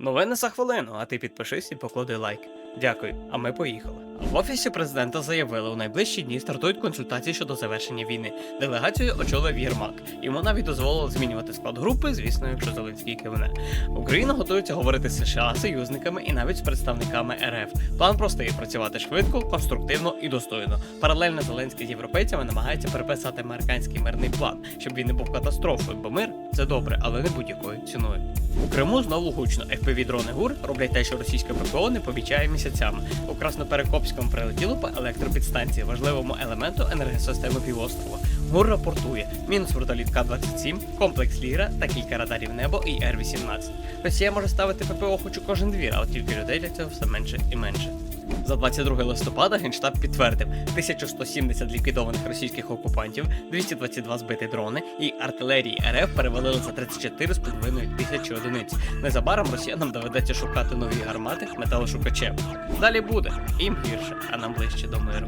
Новини за хвилину, а ти підпишись і поклади лайк. Дякую, а ми поїхали. В офісі президента заявили, у найближчі дні стартують консультації щодо завершення війни. Делегацію очолив Єрмак. Йому навіть дозволили змінювати склад групи, звісно, якщо Зеленський кивне. Україна готується говорити з США, союзниками і навіть з представниками РФ. План простий працювати швидко, конструктивно і достойно. Паралельно Зеленський з європейцями намагається переписати американський мирний план, щоб він не був катастрофою, бо мир це добре, але не будь-якою ціною. У Криму знову гучно fpv дрони ГУР роблять те, що російське ППО не помічає місяцями. У Красноперекопському прилетіло по електропідстанції, важливому елементу енергосистеми півострова. ГУР рапортує мінус вертоліт К-27, комплекс Ліра та кілька радарів небо і Р-18. Росія може ставити ППО хоч у кожен двір, а от тільки людей для цього все менше і менше. За 22 листопада Генштаб підтвердив 1170 ліквідованих російських окупантів, 222 збиті дрони і артилерії РФ перевалили за 34,5 тисячі одиниць. Незабаром росіянам доведеться шукати нові гармати металошукачем. Далі буде їм гірше, а нам ближче до миру.